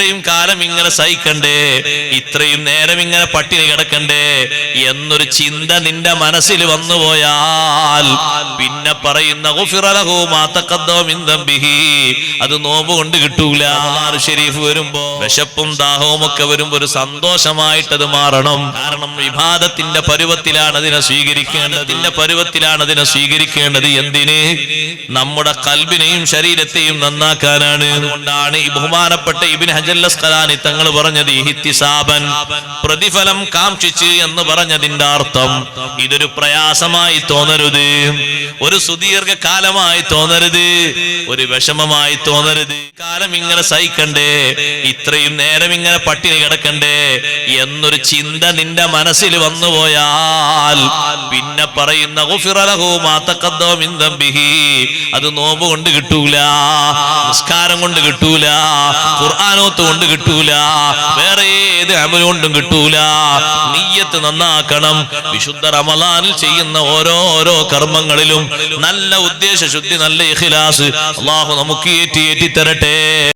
ഇത്രയും കാലം ഇങ്ങനെ സഹിക്കണ്ടേ? ഇത്രയും നേരം ഇങ്ങനെ പട്ടിണി കിടക്കണ്ടേ? എന്നൊരു ചിന്ത നിന്റെ മനസ്സിൽ വന്നുപോയാൽ പിന്നെ പറയുന്ന അത് നോമ്പ് കൊണ്ട് കിട്ടൂല ഷെരീഫ് വരുമ്പോ വിശപ്പും ദാഹവും ഒക്കെ വരുമ്പോ ഒരു സന്തോഷമായിട്ട് അത് മാറണം. കാരണം വിവാദത്തിന്റെ പരുവത്തിലാണ് അതിനെ സ്വീകരിക്കേണ്ടതിന്റെ പരുവത്തിലാണ് അതിനെ സ്വീകരിക്കേണ്ടത്. എന്തിന്? നമ്മുടെ കൽബിനെയും ശരീരത്തെയും നന്നാക്കാനാണ്. അതുകൊണ്ടാണ് ഈ ബഹുമാനപ്പെട്ട ഇബിൻ ഹജല്ലസ്കലാനി തങ്ങൾ പറഞ്ഞത് ഇഹിത്തിസാബൻ പ്രതിഫലം കാംക്ഷിച്ച് എന്ന് പറഞ്ഞതിന്റെ അർത്ഥം. ഇതൊരു പ്രയാസമായി തോന്നരുത്. ഒരു സുദീർഘ കാലമായി തോന്നരുത്. ഒരു വിഷമമായി തോന്നരുത്. കാലം ഇങ്ങനെ സഹിക്കണ്ടേ? ഇത്രയും നേരം ഇങ്ങനെ പട്ടിണി കിടക്കണ്ടേ? എന്നൊരു ചിന്ത നിന്റെ മനസ്സിൽ വന്നുപോയാൽ പിന്നെ പറയുന്ന. അത് നോമ്പ് കൊണ്ട് കിട്ടൂല നിസ്കാരം കൊണ്ട് കിട്ടൂല ഖുർആാനോത്ത് കൊണ്ട് കിട്ടൂല. വേറെ ഏത് അമൽ കൊണ്ടും കിട്ടൂല. നീയത്ത് നന്നാക്കണം. വിശുദ്ധ റമലാനിൽ ചെയ്യുന്ന ഓരോരോ ഓരോ കർമ്മങ്ങളിലും നല്ല ഉദ്ദേശ ശുദ്ധി നല്ല ഇഖിലാസ്. അള്ളാഹു നമുക്ക് ഏറ്റി ഏറ്റി തരട്ടെ